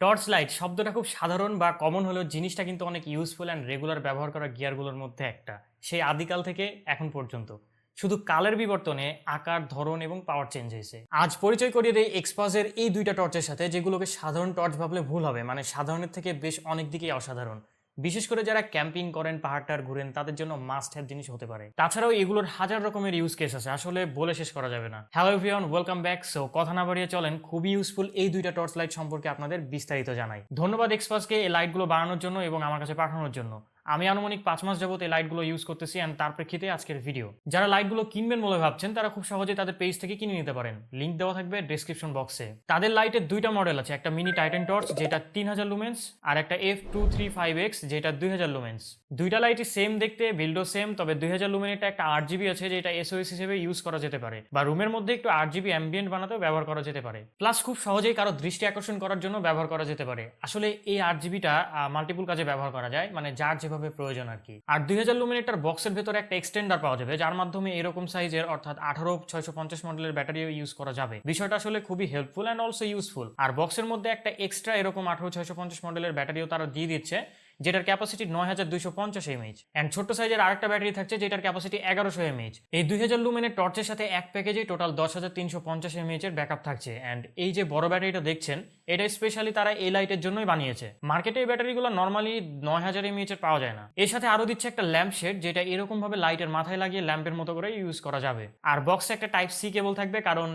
Torch light শব্দটা খুব সাধারণ বা কমন হলেও জিনিসটা কিন্তু অনেক ইউজফুল অ্যান্ড রেগুলার ব্যবহার করা গিয়ারগুলোর মধ্যে একটা। সেই আদিকাল থেকে এখন পর্যন্ত। শুধু কালের বিবর্তনে আকার, ধরন এবং পাওয়ার চেঞ্জ হয়েছে। আজ পরিচয় করিয়ে দেয় এক্সপাসের এই দুইটা টর্চের সাথে, যেগুলোকে সাধারণ টর্চ ভাবলে ভুল হবে। মানে সাধারণের থেকে বেশ অনেক দিকেই অসাধারণ। বিশেষ করে যারা ক্যাম্পিং করেন, পাহাড়টার ঘুরেন, তাদের জন্য মাস্ট হ্যাভ জিনিস হতে পারে। তাছাড়াও এগুলোর হাজার রকমের ইউজ কেস আছে, আসলে বলে শেষ করা যাবে না। Hello everyone welcome back so কথা না বাড়িয়ে চলেন, খুবই ইউজফুল এই দুইটা টর্চ লাইট সম্পর্কে আপনাদের বিস্তারিত জানাই। ধন্যবাদ এক্সপাসকে এই লাইটগুলো বানানোর জন্য এবং আমার কাছে পাঠানোর জন্য। আমি আনুমানিক পাঁচ মাস যাবত এই লাইটগুলো ইউজ করতেছি অ্যান্ড তার প্রেক্ষিতে আজকের ভিডিও যারা লাইটগুলো কিনবেন বলে ভাবছেন, তারা খুব সহজে তাদের পেজ থেকে কিনে নিতে পারেন। লিঙ্ক দেওয়া থাকবে ডেসক্রিপশন বক্সে তাদের লাইটের দুইটা মডেল আছে, একটা মিনি টাইটেন টর্চ যেটা তিন হাজার লুমেন্স আর একটা F two three five X যেটা দুই হাজার লুমেন্স দুইটা লাইটই সেম দেখতে বিল্ডও সেম তবে দুই হাজার লুমেনেরটা একটা আট জিবি আছে, যেটা এসওএস হিসেবে ইউজ করা যেতে পারে। বা রুমের মধ্যে একটু আট জিবি অ্যাম্বিয়েন্ট বানাতেও ব্যবহার করা যেতে পারে। প্লাস খুব সহজেই কারও দৃষ্টি আকর্ষণ করার জন্য ব্যবহার করা যেতে পারে। আসলে এই আট জিবিটা মাল্টিপুল কাজে ব্যবহার করা যায়। মানে যার যেভাবে প্রয়োজন আর কি? আর দুই হাজার লুমিনেটার বক্সের ভেতরে একটা এক্সটেন্ডার পাওয়া যাবে, যার মাধ্যমে এরকম সাইজের অর্থাৎ আঠারো ছয়শো পঞ্চাশ মডেলের ব্যাটারিও ইউজ করা যাবে। বিষয়টা আসলে খুবই হেল্পফুল অ্যান্ড অলসো ইউজফুল আর বক্সের মধ্যে একটা এক্সট্রা এরকম আঠারো ছয়শো পঞ্চাশ মডেলের ব্যাটারিও তারা দিয়ে দিচ্ছে। যেটার ক্যাপাসিটি নয় হাজার দুইশো পঞ্চাশ এমএইচ অ্যান্ড ছোট্ট সাইজের আরেকটা ব্যাটারি থাকছে যেটার ক্যাপাসিটি এগারোশো এমএইচ এই দুই হাজার লুমেনের টর্চের সাথে এক প্যাকেজে টোটাল দশ হাজার তিনশো পঞ্চাশ এমএইচ এর ব্যাকআপ থাকছে। অ্যান্ড এই যে বড় ব্যাটারিটা দেখছেন, এটা স্পেশালি তারা এই লাইটের জন্যই বানিয়েছে। মার্কেটে এই ব্যাটারিগুলো নর্মালি নয় হাজার এমএইচ এর পাওয়া যায় না। এর সাথে আরও দিচ্ছে একটা ল্যাম্প শেড যেটা এরকম ভাবে লাইটের মাথায় লাগিয়ে ল্যাম্পের মতো করে ইউজ করা যাবে। আর বক্সে একটা টাইপ সি কেবল থাকবে, কারণ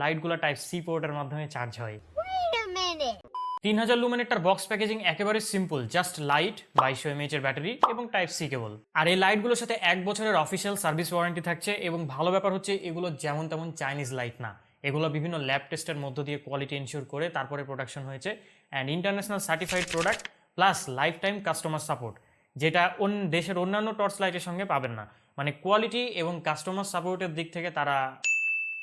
লাইটগুলো টাইপ সি পোর্টের মাধ্যমে চার্জ হয়. তিন হাজার লুমেনেরটার বক্স প্যাকেজিং একেবারে সিম্পল জাস্ট লাইট বাইশশো এমএইচ এর ব্যাটারি এবং টাইপ সি কেবল আর এই লাইটগুলোর সাথে এক বছরের অফিসিয়াল সার্ভিস ওয়ারেন্টি থাকছে এবং ভালো ব্যাপার হচ্ছে এগুলো যেমন তেমন চাইনিজ লাইট না। এগুলো বিভিন্ন ল্যাব টেস্টের মধ্য দিয়ে কোয়ালিটি এনশিওর করে তারপরে প্রোডাকশন হয়েছে and international certified product plus lifetime customer support যেটা অন্য দেশের অন্যান্য টর্চ লাইটের সঙ্গে পাবেন না। মানে কোয়ালিটি এবং কাস্টমার সাপোর্টের দিক থেকে তারা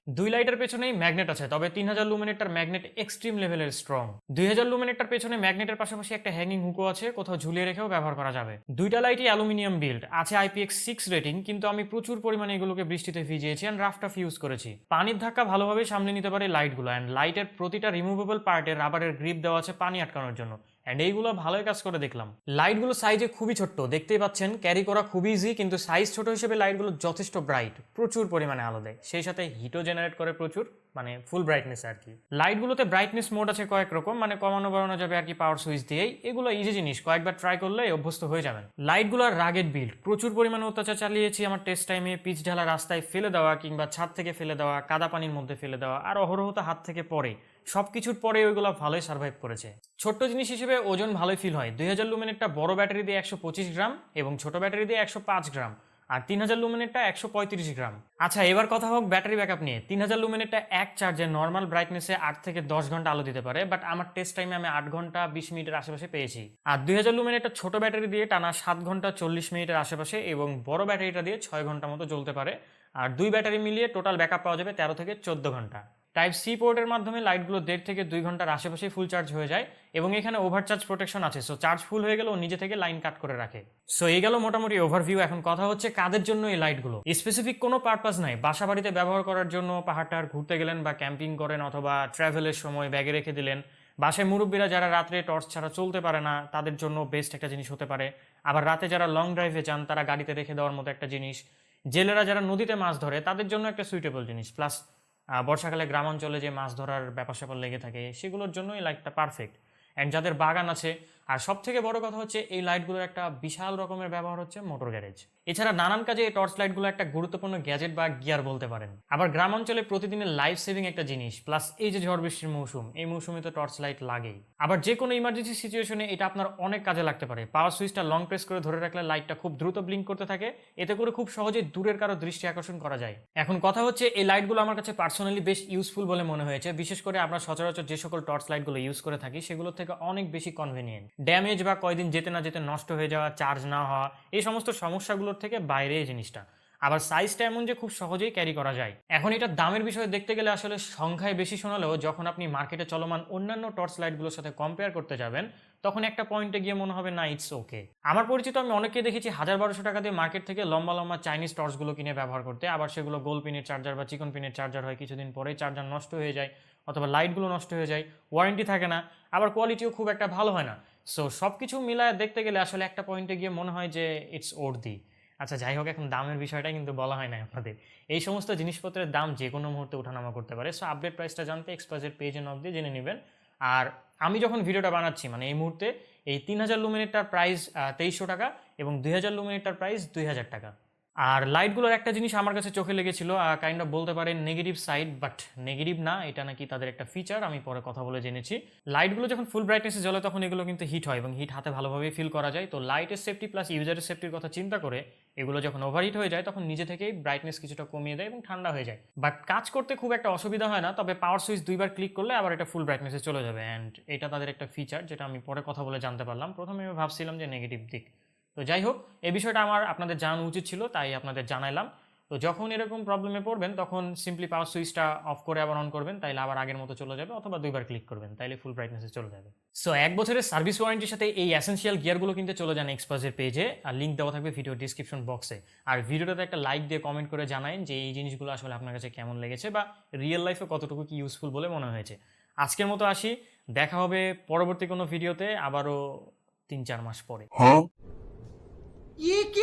দুই লাইটের পেছনেই ম্যাগনেট আছে, তবে তিন হাজার লুমিনেটার ম্যাগনেট এক্সট্রিম লেভেলের স্ট্রং। দুই হাজার লুমিনেটার পেছনে ম্যাগনেটের পাশাপাশি একটা হ্যাঙ্গিং হুকো আছে, কোথাও ঝুলিয়ে রেখেও ব্যবহার করা যাবে। দুইটা লাইটই অ্যালুমিনিয়াম বিল্ড, আছে আইপিএক্স সিক্স রেটিং, কিন্তু আমি প্রচুর পরিমাণে এগুলোকে বৃষ্টিতে ভিজিয়েছি অ্যান্ড রাফ টাফ ইউজ করেছি। পানির ধাক্কা ভালোভাবে সামলে নিতে পারে লাইটগুলো অ্যান্ড লাইটের প্রতিটা রিমুভেবল পার্টে রাবারের গ্রিপ দেওয়া আছে পানি আটকানোর জন্য। অ্যান্ড এইগুলো ভালোই কাজ করে দেখলাম। লাইটগুলো সাইজে খুবই ছোট্ট, দেখতেই পাচ্ছেন ক্যারি করা খুবই ইজি কিন্তু সাইজ ছোট হিসেবে লাইটগুলো যথেষ্ট ব্রাইট প্রচুর পরিমাণে আলো দেয়। সেই সাথে হিটও জেনারেট করে প্রচুর মানে ফুল ব্রাইটনেস আর কি। লাইটগুলোতে ব্রাইটনেস মোড আছে কয়েক রকম মানে কমানো বাড়ানো যাবে আর কি পাওয়ার সুইচ দিয়েই। এগুলো ইজি জিনিস, কয়েকবার ট্রাই করলে অভ্যস্ত হয়ে যাবেন। লাইটগুলোর রাগেড বিল্ড প্রচুর পরিমাণে অত্যাচার চালিয়েছি আমার টেস্ট টাইমে পিচ ঢালা রাস্তায় ফেলে দেওয়া কিংবা ছাদ থেকে ফেলে দেওয়া, কাদা পানির মধ্যে ফেলে দেওয়া, আর অহরহত হাত থেকে পড়ে। সব কিছুর পরে ওইগুলো ভালোই সার্ভাইভ করেছে। ছোট্ট জিনিস হিসেবে ওজন ভালোই ফিল হয়। দুই হাজার লুমেনেরটা বড় ব্যাটারি দিয়ে একশো পঁচিশ গ্রাম এবং ছোট ব্যাটারি দিয়ে একশো পাঁচ গ্রাম আর তিন হাজার লুমেনেরটা একশো পঁয়ত্রিশ গ্রাম। আচ্ছা এবার কথা হোক ব্যাটারি ব্যাকআপ নিয়ে। তিন হাজার লুমেনেরটা এক চার্জে নর্মাল ব্রাইটনেসে আট থেকে দশ ঘণ্টা আলো দিতে পারে বাট আমার টেস্ট টাইমে আমি আট ঘণ্টা বিশ মিনিটের আশেপাশে পেয়েছি। আর দুই হাজার লুমেনেরটা ছোট ব্যাটারি দিয়ে টানা সাত ঘণ্টা চল্লিশ মিনিটের আশেপাশে এবং বড় ব্যাটারিটা দিয়ে ছয় ঘণ্টা মতো জ্বলতে পারে। আর দুই ব্যাটারি মিলিয়ে টোটাল ব্যাকআপ পাওয়া যাবে তেরো থেকে চোদ্দ ঘণ্টা। টাইপ সি পোর্টের মাধ্যমে লাইটগুলো দেড় থেকে দুই ঘণ্টার আশেপাশে ফুল চার্জ হয়ে যায় এবং এখানে ওভারচার্জ প্রোটেকশন আছে সো চার্জ ফুল হয়ে গেলেও নিজে থেকে লাইন কাট করে রাখে। সো এই গেল মোটামুটি ওভারভিউ এখন কথা হচ্ছে কাদের জন্য এই লাইটগুলো স্পেসিফিক কোনো পারপাস নাই বাসা বাড়িতে ব্যবহার করার জন্য পাহাড়টার ঘুরতে গেলেন বা ক্যাম্পিং করেন অথবা ট্রাভেলের সময় ব্যাগে রেখে দিলেন। বাসায় মুরব্বীরা যারা রাত্রে টর্চ ছাড়া চলতে পারে না, তাদের জন্য বেস্ট একটা জিনিস হতে পারে। আবার রাতে যারা লং ড্রাইভে যান, তারা গাড়িতে রেখে দেওয়ার মতো একটা জিনিস। জেলেরা যারা নদীতে মাছ ধরে, তাদের জন্য একটা সুইটেবল জিনিস। প্লাস বর্ষাকালে গ্রামাঞ্চলে যে মাছ ধরার ব্যাপার স্যাপার লেগে থাকে, সেগুলোর জন্যই লাইকটা পারফেক্ট অ্যান্ড যাদের বাগান আছে আর সব থেকে বড় কথা হচ্ছে এই লাইটগুলোর একটা বিশাল রকমের ব্যবহার হচ্ছে মোটর গ্যারেজ এছাড়া নানান কাজে এই টর্চ লাইটগুলো একটা গুরুত্বপূর্ণ গ্যাজেট বা গিয়ার বলতে পারেন। আবার গ্রামাঞ্চলে প্রতিদিনের লাইফ সেভিং একটা জিনিস প্লাস এই যে ঝড় বৃষ্টির মৌসুম, এই মৌসুমে তো টর্চ লাইট লাগেই। আবার যে কোনো ইমার্জেন্সি সিচুয়েশনে এটা আপনার অনেক কাজে লাগতে পারে। পাওয়ার সুইচটা লং প্রেস করে ধরে রাখলে লাইটটা খুব দ্রুত ব্লিঙ্ক করতে থাকে। এতে করে খুব সহজে দূরের কারও দৃষ্টি আকর্ষণ করা যায়। এখন কথা হচ্ছে এই লাইটগুলো আমার কাছে পার্সোনালি বেশ ইউজফুল বলে মনে হয়েছে। বিশেষ করে আমরা সচরাচর যে সকল টর্চ লাইটগুলো ইউজ করে থাকি, সেগুলোর থেকে অনেক বেশি কনভেনিয়েন্ট ড্যামেজ বা কয়দিন যেতে না যেতে নষ্ট হয়ে যাওয়া চার্জ না হওয়া, এই সমস্ত সমস্যাগুলোর থেকে বাইরে এই জিনিসটা। আবার সাইজটা এমন যে খুব সহজেই ক্যারি করা যায়। এখন এটার দামের বিষয়ে দেখতে গেলে আসলে সংখ্যায় বেশি শোনালেও যখন আপনি মার্কেটে চলমান অন্যান্য টর্চ লাইটগুলোর সাথে কম্পেয়ার করতে যাবেন, তখন একটা পয়েন্টে গিয়ে মনে হবে, না ইটস ওকে আমার পরিচিত আমি অনেককে দেখেছি হাজার বারোশো টাকা দিয়ে মার্কেট থেকে লম্বা লম্বা চাইনিজ টর্চগুলো কিনে ব্যবহার করতে। আবার সেগুলো গোল পিনের চার্জার বা চিকন পিনের চার্জার হয়, কিছুদিন পরেই চার্জার নষ্ট হয়ে যায়, অথবা লাইটগুলো নষ্ট হয়ে যায় ওয়ারেন্টি থাকে না। আবার কোয়ালিটিও খুব একটা ভালো হয় না। সো সব কিছু মিলায় দেখতে গেলে আসলে একটা পয়েন্টে গিয়ে মনে হয় যে ইটস ওর্দি আচ্ছা যাই হোক, এখন দামের বিষয়টা কিন্তু বলা হয় না আপনাদের এই সমস্ত জিনিসপত্রের দাম যে কোনো মুহূর্তে ওঠানামা করতে পারে। সো আপডেট প্রাইসটা জানতে এক্সপাজের পেজে নক দিয়ে জেনে নেবেন। আর আমি যখন ভিডিওটা বানাচ্ছি মানে এই মুহূর্তে এই তিন হাজার লুমিনেটটার প্রাইস তেইশশো টাকা এবং দুই হাজার লুমিনেটটার প্রাইস দুই হাজার টাকা। আর লাইটগুলোর একটা জিনিস আমার কাছে চোখে লেগেছিল কাইন্ড অফ বলতে পারেন নেগেটিভ সাইড বাট নেগেটিভ না, এটা নাকি তাদের একটা ফিচার আমি পরে কথা বলে জেনেছি। লাইটগুলো যখন ফুল ব্রাইটনেসে জ্বলে, তখন এগুলো কিন্তু হিট হয় এবং হিট হাতে ভালোভাবে ফিল করা যায়। তো লাইটের সেফটি প্লাস ইউজারের সেফটির কথা চিন্তা করে, এগুলো যখন ওভারহিট হয়ে যায়, তখন নিজে থেকেই ব্রাইটনেস কিছুটা কমিয়ে দেয় এবং ঠান্ডা হয়ে যায়। বাট কাজ করতে খুব একটা অসুবিধা হয় না, তবে পাওয়ার সুইচ দুইবার ক্লিক করলে আবার এটা ফুল ব্রাইটনেসে চলে যাবে। অ্যান্ড এটা তাদের একটা ফিচার যেটা আমি পরে কথা বলে জানতে পারলাম। প্রথমে আমি ভাবছিলাম যে নেগেটিভ দিক। তো যাই হোক, এই বিষয়টা আমার আপনাদের জানানো উচিত ছিল, তাই আপনাদের জানাইলাম। তো যখন এরকম প্রবলেমে পড়বেন, তখন সিম্পলি পাওয়ার সুইচটা অফ করে আবার অন করবেন, তাইলে আবার আগের মতো চলে যাবে, অথবা দুইবার ক্লিক করবেন, তাইলে ফুল ব্রাইটনেসে চলে যাবে। সো এক বছরের সার্ভিস ওয়ারেন্টির সাথে এই অ্যাসেন্সিয়াল গিয়ারগুলো কিন্তু চলে যান এক্সপাজের পেজে আর লিঙ্ক দেওয়া থাকবে ভিডিও ডিসক্রিপশন বক্সে আর ভিডিওটাতে একটা লাইক দিয়ে কমেন্ট করে জানান যে এই জিনিসগুলো আসলে আপনার কাছে কেমন লেগেছে, বা রিয়েল লাইফে কতটুকু কি ইউজফুল বলে মনে হয়েছে। আজকের মতো আসি, দেখা হবে পরবর্তী কোনো ভিডিওতে আবারও তিন চার মাস পরে। 이게